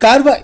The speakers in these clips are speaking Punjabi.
ਕਾਰਵਾਈ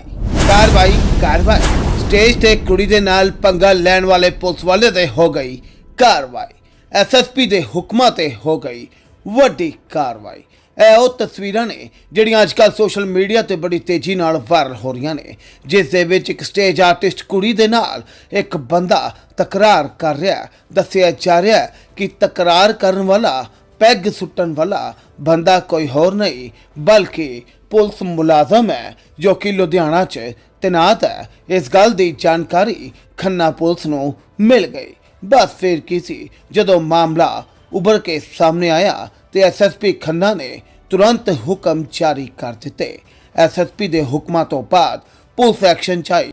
ਕਾਰਵਾਈ ਕਾਰਵਾਈ। ਸਟੇਜ ਤੇ ਕੁੜੀ ਦੇ ਨਾਲ ਪੰਗਾ ਲੈਣ ਵਾਲੇ ਪੁਲਿਸ ਵਾਲੇ ਤੇ ਹੋ ਗਈ ਕਾਰਵਾਈ। ਐਸਐਸਪੀ ਦੇ ਹੁਕਮਾਂ ਤੇ ਹੋ ਗਈ ਵੱਡੀ ਕਾਰਵਾਈ। ਇਹ ਉਹ ਤਸਵੀਰਾਂ ਨੇ ਜਿਹੜੀਆਂ ਅੱਜਕੱਲ ਸੋਸ਼ਲ ਮੀਡੀਆ ਤੇ ਬੜੀ ਤੇਜ਼ੀ ਨਾਲ ਵਾਇਰਲ ਹੋ ਰਹੀਆਂ ਨੇ, ਜਿਸ ਦੇ ਵਿੱਚ ਇੱਕ ਸਟੇਜ ਆਰਟਿਸਟ ਕੁੜੀ ਦੇ ਨਾਲ ਇੱਕ ਬੰਦਾ ਤਕਰਾਰ ਕਰ ਰਿਹਾ ਦੱਸਿਆ ਜਾ ਰਿਹਾ ਕਿ ਤਕਰਾਰ ਕਰਨ ਵਾਲਾ ਪੈਗ ਸੁੱਟਣ ਵਾਲਾ ਬੰਦਾ ਕੋਈ ਹੋਰ ਨਹੀਂ, ਬਲਕਿ ਪੁਲਿਸ ਮੁਲਾਜ਼ਮ ਹੈ, ਜੋ ਕਿ ਲੁਧਿਆਣਾ 'ਚ ਤੈਨਾਤ ਹੈ। ਇਸ ਗੱਲ ਦੀ ਜਾਣਕਾਰੀ ਖੰਨਾ ਪੁਲਿਸ ਨੂੰ ਮਿਲ ਗਈ। ਬਸ ਫਿਰ ਕੀ ਸੀ, ਜਦੋਂ ਮਾਮਲਾ ਉੱਭਰ ਕੇ ਸਾਹਮਣੇ ਆਇਆ, ਤੇ ਐਸਐਸਪੀ ਖੰਨਾ ਨੇ ਤੁਰੰਤ ਹੁਕਮ ਜਾਰੀ ਕਰ ਦਿੱਤੇ। ਐਸਐਸਪੀ ਦੇ ਹੁਕਮਾਂ ਤੋਂ ਬਾਅਦ ਪੁਲਿਸ ਐਕਸ਼ਨ 'ਚ ਆਈ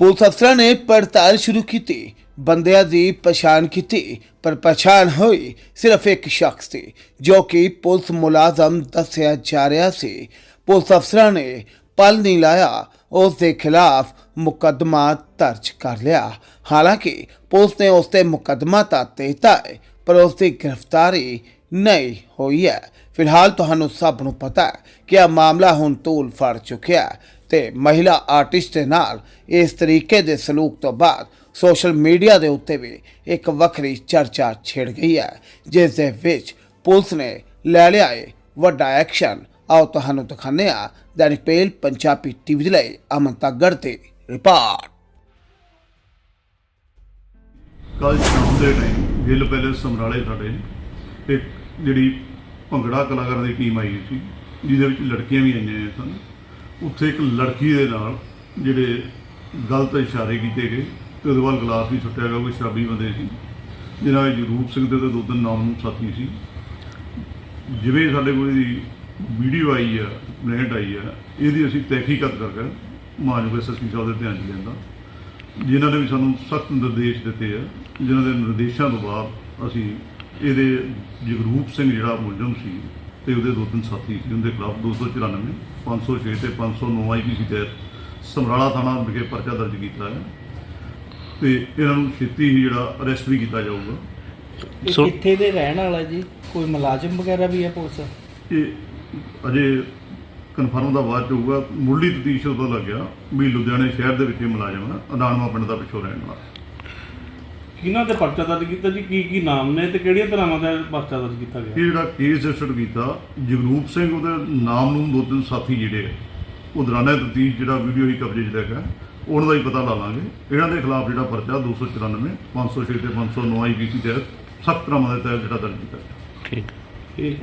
ਪੁਲਿਸ ਅਫਸਰਾਂ ਨੇ ਪੜਤਾਲ ਸ਼ੁਰੂ ਕੀਤੀ। ਬੰਦਿਆਂ ਦੀ ਪਛਾਣ ਕੀਤੀ, ਪਰ ਪਛਾਣ ਹੋਈ ਸਿਰਫ ਇੱਕ ਸ਼ਖਸ ਸੀ ਜੋ ਕਿ ਪੁਲਿਸ ਮੁਲਾਜ਼ਮ ਦੱਸਿਆ ਜਾ ਰਿਹਾ ਸੀ। ਪੁਲਿਸ ਅਫਸਰਾਂ ਨੇ ਪਲ ਨਹੀਂ ਲਾਇਆ, ਉਸ ਦੇ ਖਿਲਾਫ ਮੁਕੱਦਮਾ ਦਰਜ ਕਰ ਲਿਆ। ਹਾਲਾਂਕਿ ਪੁਲਿਸ ਨੇ ਉਸ ਤੇ ਮੁਕੱਦਮਾ ਤਾਂ ਦਿੱਤਾ ਹੈ, ਪਰ ਉਸ ਦੀ ਗ੍ਰਿਫਤਾਰੀ ਨਹੀਂ ਹੋਈ ਹੈ। ਫਿਲਹਾਲ ਤੁਹਾਨੂੰ ਸਭ ਨੂੰ ਪਤਾ ਹੈ ਕਿ ਇਹ ਮਾਮਲਾ ਹੁਣ ਤੂਲ ਫੜ ਚੁੱਕਿਆ ਹੈ ਤੇ ਮਹਿਲਾ ਆਰਟਿਸਟ ਦੇ ਨਾਲ ਇਸ ਤਰੀਕੇ ਦੇ ਸਲੂਕ ਤੋਂ ਬਾਅਦ ਸੋਸ਼ਲ ਮੀਡੀਆ ਦੇ ਉੱਤੇ ਵੀ ਇੱਕ ਵੱਖਰੀ ਚਰਚਾ ਛਿੜ ਗਈ ਹੈ, ਜਿਸ ਦੇ ਵਿੱਚ ਪੁਲਿਸ ਨੇ ਲੈ ਲਿਆ ਹੈ ਵੱਡਾ ਐਕਸ਼ਨ। ਆਓ ਤੁਹਾਨੂੰ ਦਿਖਾਉਂਦੇ ਹਾਂ ਦੈਨਿਕ ਪੇਲ ਪੰਜਾਬੀ ਟੀਵੀ ਦੇ ਲਈ ਅਮਨ ਤੱਗੜ ਤੇ ਰਿਪੋਰਟ। ਕੱਲ ਸ਼ਾਮ ਦੇ ਟਾਈਮ ਗਿੱਲ ਪੈਲੇਸ ਸਮਰਾਲੇ ਸਾਡੇ ਇੱਕ ਜਿਹੜੀ ਭੰਗੜਾ ਕਲਾਕਾਰਾਂ ਦੀ ਟੀਮ ਆਈ ਸੀ, ਜਿਹਦੇ ਵਿੱਚ ਲੜਕੀਆਂ ਵੀ ਆਈਆਂ ਸਨ, ਉੱਥੇ ਇੱਕ ਲੜਕੀ ਦੇ ਨਾਲ ਜਿਹੜੇ ਗਲਤ ਇਸ਼ਾਰੇ ਕੀਤੇ ਗਏ ਤੇ ਉਹਦੇ ਬਾਅਦ ਗਲਾਸ ਵੀ ਸੁੱਟਿਆ ਗਿਆ, ਕੋਈ ਸ਼ਰਾਬੀ ਬੰਦੇ ਸੀ। ਜਿਹਨਾਂ ਵਿੱਚ ਰੂਪ ਸਿੰਘ ਦੇ ਤੇ ਦੋ ਤਿੰਨ ਨਾਮ ਸਾਥੀ ਸੀ। ਜਿਵੇਂ ਸਾਡੇ ਕੋਲ ਇਹਦੀ ਵੀਡੀਓ ਆਈ ਆ ਕੰਪਲੇਂਟ ਆਈ ਆ, ਇਹਦੀ ਅਸੀਂ ਤਹਿਕੀਕਤ ਕਰਕੇ ਮਾਨਯੋਗ ਐਸਐਸਪੀ ਸਾਹਿਬ ਦੇ ਧਿਆਨ 'ਚ ਲਿਆਂਦਾ ਜਿਨ੍ਹਾਂ ਨੇ ਵੀ ਸਾਨੂੰ ਸਖਤ ਨਿਰਦੇਸ਼ ਦਿੱਤੇ ਆ, ਜਿਨ੍ਹਾਂ ਦੇ ਨਿਰਦੇਸ਼ਾਂ ਤੋਂ ਬਾਅਦ ਅਸੀਂ ਇਹਦੇ ਜਗਰੂਪ ਸਿੰਘ ਜਿਹੜਾ ਮੁਲਜ਼ਮ ਸੀ ਤੇ ਉਹਦੇ ਦੋ ਤਿੰਨ ਸਾਥੀ ਸੀ, ਉਹਦੇ ਖਿਲਾਫ 294 506 ਤੇ 509 ਆਈਪੀਸੀ ਤਹਿਤ ਸਮਰਾਲਾ ਥਾਣਾ ਵਿਖੇ ਪਰਚਾ ਦਰਜ ਕੀਤਾ ਹੈ। ਤੇ ਇਹਨਾਂ ਨੂੰ ਛੇਤੀ ਹੀ ਜਿਹੜਾ ਅਰੈਸਟ ਵੀ ਕੀਤਾ ਜਾਊਗਾ। ਇਹ ਸੋ- ਕਿੱਥੇ ਦੇ ਰਹਿਣ ਵਾਲਾ ਜੀ? ਕੋਈ ਮੁਲਾਜ਼ਮ ਵਗੈਰਾ ਵੀ ਹੈ ਪੁਲਿਸ? ਇਹ ਅਜੇ ਕਨਫਰਮ ਦਾ ਬਾਅਦ ਚ ਹੋਊਗਾ। ਮੁੱਢਲੀ ਤਫਤੀਸ਼ ਤੋਂ ਪਤਾ ਲੱਗਿਆ ਵੀ ਲੁਧਿਆਣੇ ਸ਼ਹਿਰ ਦੇ ਵਿੱਚ ਇਹ ਮੁਲਾਜ਼ਮ ਹੈ ਅਦਾਨਵਾ ਪਿੰਡ ਦਾ ਪਿੱਛੋਂ ਰਹਿਣ ਵਾਲਾ। ਕਿਹਨਾਂ ਤੇ ਪਰਚਾ ਦਰਜ ਕੀਤਾ ਜੀ? ਕੀ ਕੀ ਨਾਮ ਨੇ ਤੇ ਕਿਹੜੀਆਂ ਤਰ੍ਹਾਂ ਦਾ ਪਰਚਾ ਦਰਜ ਕੀਤਾ ਗਿਆ? ਇਹ ਜਿਹੜਾ ਕੇਸ ਰਜਿਸਟਰ ਕੀਤਾ ਜਗਰੂਪ ਸਿੰਘ ਉਹਦੇ ਨਾਮ ਨੂੰ ਦੋ ਤਿੰਨ ਸਾਥੀ ਜਿਹੜੇ ਆ, ਉਹ ਦੌਰਾਨੇ ਤਫਤੀਸ਼ ਜਿਹੜਾ ਵੀਡੀਓ ਹੀ ਕਬਜ਼ੇ 'ਚ ਲੱਗਾ ਉਹਨਾਂ ਦਾ ਹੀ ਪਤਾ ਲਾ ਲਾਂਗੇ। ਇਹਨਾਂ ਦੇ ਖਿਲਾਫ ਜਿਹੜਾ ਪਰਚਾ 294 506 ਤੇ 509 ਆਈਪੀਸੀ ਤਹਿਤ ਸਖਤ ਤਰ੍ਹਾਂ ਦੇ ਤਹਿਤ ਜਿਹੜਾ ਦਰਜ ਕੀਤਾ ਠੀਕ। ਠੀਕ